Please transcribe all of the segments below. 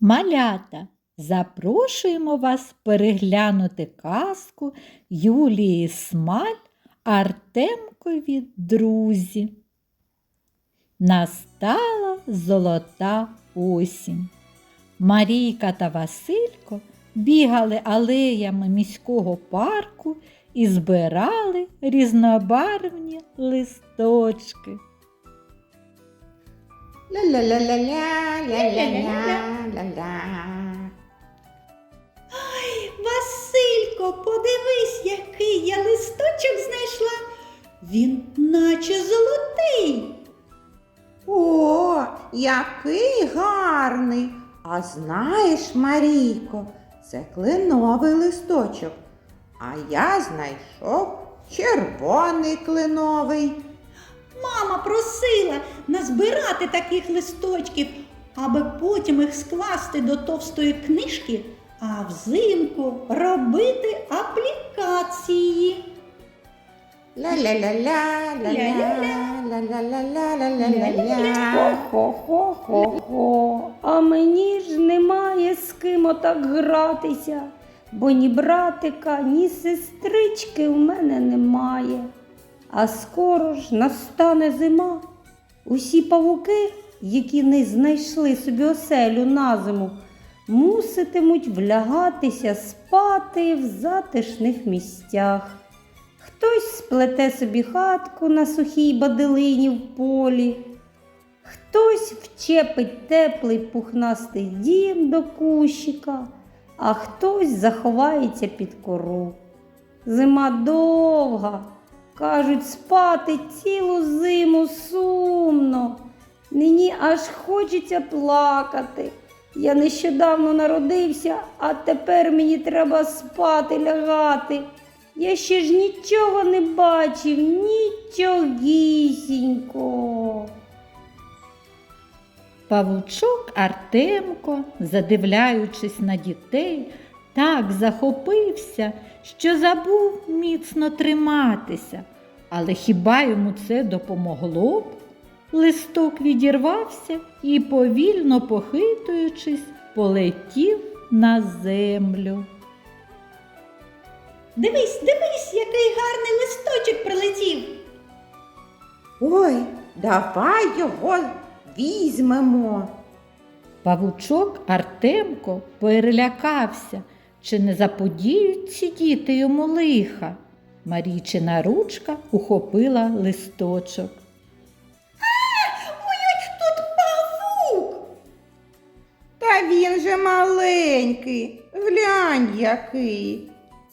Малята, запрошуємо вас переглянути казку Юлії Смаль Артемкові друзі. Настала золота осінь. Марійка та Василько бігали алеями міського парку і збирали різнобарвні листочки так. Ай, Василько, подивись, який я листочок знайшла. Він наче золотий. О, який гарний. А знаєш, Марійко, це клиновий листочок. А я знайшов червоний кленовий. Мама просила назбирати таких листочків аби потім їх скласти до товстої книжки, а взимку робити аплікації. Хо-хо-хо-хо-хо. А мені ж немає з ким отак гратися, бо ні братика, ні сестрички в мене немає. А скоро ж настане зима. Усі павуки які не знайшли собі оселю на зиму, муситимуть влягатися спати в затишних місцях. Хтось сплете собі хатку на сухій баделині в полі, Хтось вчепить теплий пухнастий дім до кущика, а хтось заховається під кору. Зима довга, кажуть, спати цілу зиму аж хочеться плакати. Я нещодавно народився, а тепер мені треба спати лягати. Я ще ж нічого не бачив, нічогісінько. Павучок Артемко, задивляючись на дітей, так захопився, що забув міцно триматися. Але хіба йому це допомогло б? Листок відірвався і, повільно похитуючись, полетів на землю. Дивись, дивись, який гарний листочок прилетів. Ой, давай його візьмемо. Павучок Артемко перелякався, чи не заподіють ці діти йому лиха. Марійчина ручка ухопила листочок. Та він же маленький. Глянь який.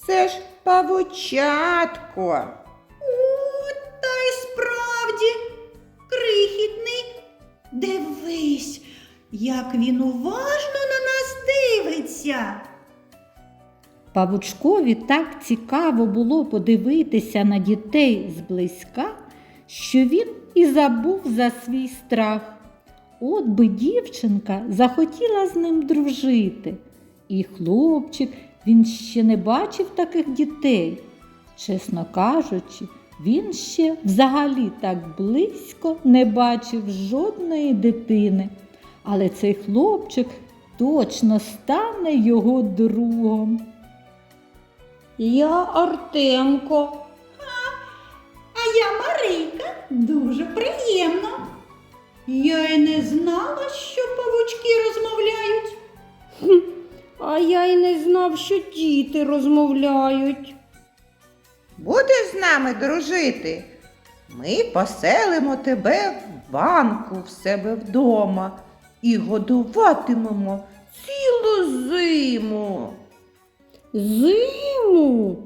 Це ж павучатко. О, та й справді крихітний. Дивись, як він уважно на нас дивиться. Павучкові так цікаво було подивитися на дітей зблизька, що він і забув за свій страх. От би дівчинка захотіла з ним дружити. І хлопчик він ще не бачив таких дітей. Чесно кажучи, він ще взагалі так близько не бачив жодної дитини. Але цей хлопчик точно стане його другом. Я Артемко. А я Марийка, дуже приємно. Я й не знала, що павучки розмовляють. А я й не знав, що діти розмовляють. Будеш з нами дружити? Ми поселимо тебе в банку в себе вдома і годуватимемо цілу зиму. Зиму?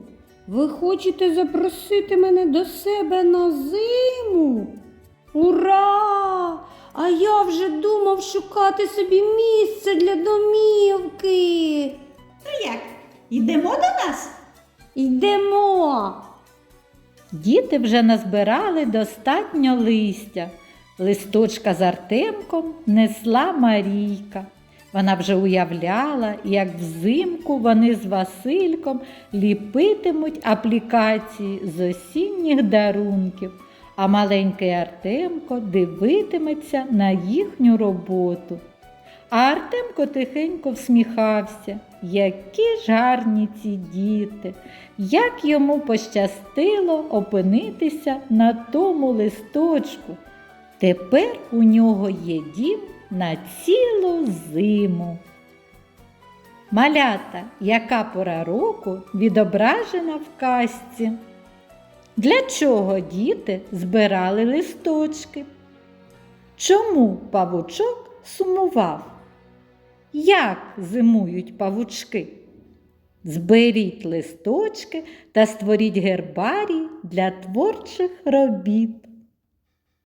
Ви хочете запросити мене до себе на зиму? Ура! А я вже думав шукати собі місце для домівки. То як? Йдемо до нас? Йдемо. Діти вже назбирали достатньо листя. Листочка з Артемком несла Марійка. Вона вже уявляла, як взимку вони з Васильком ліпитимуть аплікації з осінніх дарунків, а маленький Артемко дивитиметься на їхню роботу. А Артемко тихенько всміхався. Які ж гарні ці діти, як йому пощастило опинитися на тому листочку. Тепер у нього є дім на цілу зиму. Малята, яка пора року відображена в казці? Для чого діти збирали листочки? Чому павучок сумував? Як зимують павучки? Зберіть листочки та створіть гербарій для творчих робіт.